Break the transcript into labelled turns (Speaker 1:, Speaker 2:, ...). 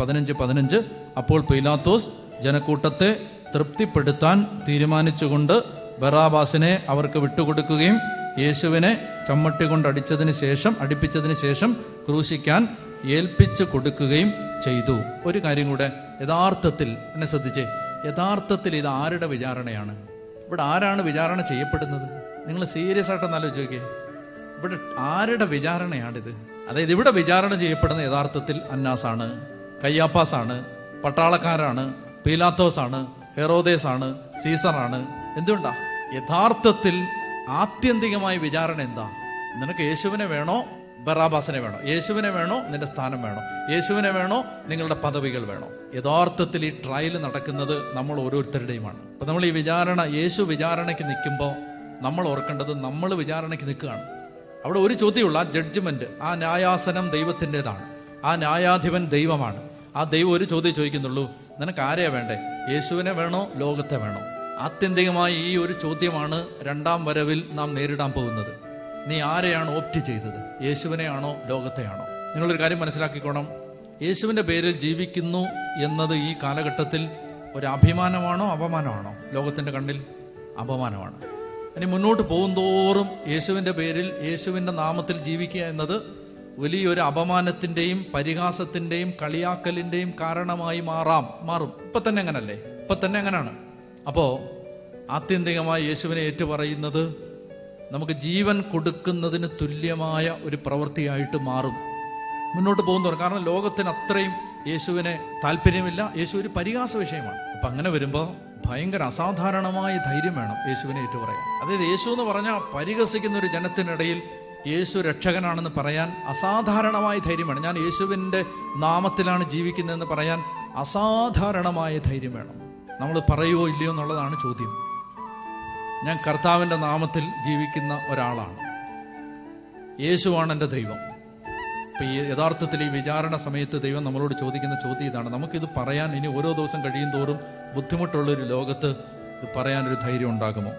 Speaker 1: പതിനഞ്ച് പതിനഞ്ച്. അപ്പോൾ പീലാത്തോസ് ജനക്കൂട്ടത്തെ തൃപ്തിപ്പെടുത്താൻ തീരുമാനിച്ചുകൊണ്ട് ബറാബാസിനെ അവർക്ക് വിട്ടുകൊടുക്കുകയും യേശുവിനെ ചമ്മട്ടി കൊണ്ട് അടിച്ചതിന് ശേഷം അടിപ്പിച്ചതിന് ശേഷം ക്രൂശിക്കാൻ ഏൽപ്പിച്ചു കൊടുക്കുകയും ചെയ്തു. ഒരു കാര്യം കൂടെ യഥാർത്ഥത്തിൽ എന്നെ ശ്രദ്ധിച്ചേ യഥാർത്ഥത്തിൽ ഇത് ആരുടെ വിചാരണയാണ്? ഇവിടെ ആരാണ് വിചാരണ ചെയ്യപ്പെടുന്നത്? നിങ്ങൾ സീരിയസ് ആയിട്ടൊന്ന് ആലോചിച്ച് നോക്കിയേ ഇവിടെ ആരുടെ വിചാരണയാണിത്? അതായത് ഇവിടെ വിചാരണ ചെയ്യപ്പെടുന്ന യഥാർത്ഥത്തിൽ അന്നാസാണ്. കയ്യാപ്പാസാണ് പട്ടാളക്കാരാണ് പീലാത്തോസാണ് ഹെറോദേസാണ് സീസറാണ്. എന്തുകൊണ്ടാ? യഥാർത്ഥത്തിൽ ആത്യന്തികമായ വിചാരണ എന്താ? നിനക്ക് യേശുവിനെ വേണോ? ബറാബാസിനെ വേണോ? യേശുവിനെ വേണോ? നിന്റെ സ്ഥാനം വേണോ? യേശുവിനെ വേണോ? നിങ്ങളുടെ പദവികൾ വേണോ? യഥാർത്ഥത്തിൽ ഈ ട്രയൽ നടക്കുന്നത് നമ്മൾ ഓരോരുത്തരുടെയുമാണ്. അപ്പൊ നമ്മൾ ഈ വിചാരണ യേശു വിചാരണയ്ക്ക് നിൽക്കുമ്പോൾ നമ്മൾ ഓർക്കേണ്ടത് നമ്മൾ വിചാരണയ്ക്ക് നിൽക്കുകയാണ്. അവിടെ ഒരു ചോദ്യമുള്ള ആ ആ ന്യായാസനം ദൈവത്തിന്റെതാണ്. ആ ന്യായാധിപൻ ദൈവമാണ്. ആ ദൈവം ഒരു ചോദ്യം ചോദിക്കുന്നുള്ളൂ നിനക്ക് ആരെയാ വേണ്ടേ? യേശുവിനെ വേണോ? ലോകത്തെ വേണോ? ആത്യന്തികമായി ഈ ഒരു ചോദ്യമാണ് രണ്ടാം വരവിൽ നാം നേരിടാൻ പോകുന്നത്. നീ ആരെയാണ് ഓപ്റ്റ് ചെയ്തത്? യേശുവിനെയാണോ? ലോകത്തെയാണോ? നിങ്ങളൊരു കാര്യം മനസ്സിലാക്കിക്കോണം. യേശുവിന്റെ പേരിൽ ജീവിക്കുന്നു എന്നത് ഈ കാലഘട്ടത്തിൽ ഒരു അഭിമാനമാണോ അപമാനമാണോ? ലോകത്തിന്റെ കണ്ണിൽ അപമാനമാണ്. ഇനി മുന്നോട്ട് പോകുന്തോറും യേശുവിന്റെ പേരിൽ യേശുവിന്റെ നാമത്തിൽ ജീവിക്കുക എന്നത് വലിയൊരു അപമാനത്തിന്റെയും പരിഹാസത്തിന്റെയും കളിയാക്കലിന്റെയും കാരണമായി മാറാം മാറും. ഇപ്പൊ തന്നെ അങ്ങനല്ലേ? ഇപ്പൊ തന്നെ അങ്ങനാണ്. അപ്പോ ആത്യന്തികമായി യേശുവിനെ ഏറ്റുപറയുന്നത് നമുക്ക് ജീവൻ കൊടുക്കുന്നതിന് തുല്യമായ ഒരു പ്രവൃത്തിയായിട്ട് മാറും. മുന്നോട്ട് പോകുന്നവർ കാരണം ലോകത്തിന് അത്രയും യേശുവിനെ താല്പര്യമില്ല. യേശു ഒരു പരിഹാസ വിഷയമാണ്. അപ്പൊ അങ്ങനെ വരുമ്പോൾ ഭയങ്കര അസാധാരണമായ ധൈര്യം വേണം യേശുവിനെ ഏറ്റുപറയാൻ. അതായത് യേശു എന്ന് പറഞ്ഞാൽ പരിഹസിക്കുന്ന ഒരു ജനത്തിനിടയിൽ യേശു രക്ഷകനാണെന്ന് പറയാൻ അസാധാരണമായ ധൈര്യമാണ്. ഞാൻ യേശുവിന്റെ നാമത്തിലാണ് ജീവിക്കുന്നതെന്ന് പറയാൻ അസാധാരണമായ ധൈര്യം വേണം. നമ്മൾ പറയുവോ ഇല്ലയോ എന്നുള്ളതാണ് ചോദ്യം. ഞാൻ കർത്താവിന്റെ നാമത്തിൽ ജീവിക്കുന്ന ഒരാളാണ്. യേശുവാണ് എന്റെ ദൈവം. ഇപ്പം ഈ യഥാർത്ഥത്തിൽ ഈ വിചാരണ സമയത്ത് ദൈവം നമ്മളോട് ചോദിക്കുന്ന ചോദ്യം ഇതാണ്. നമുക്കിത് പറയാൻ ഇനി ഓരോ ദിവസം കഴിയും തോറും ബുദ്ധിമുട്ടുള്ളൊരു ലോകത്ത് ഇത് പറയാനൊരു ധൈര്യം ഉണ്ടാകുമോ?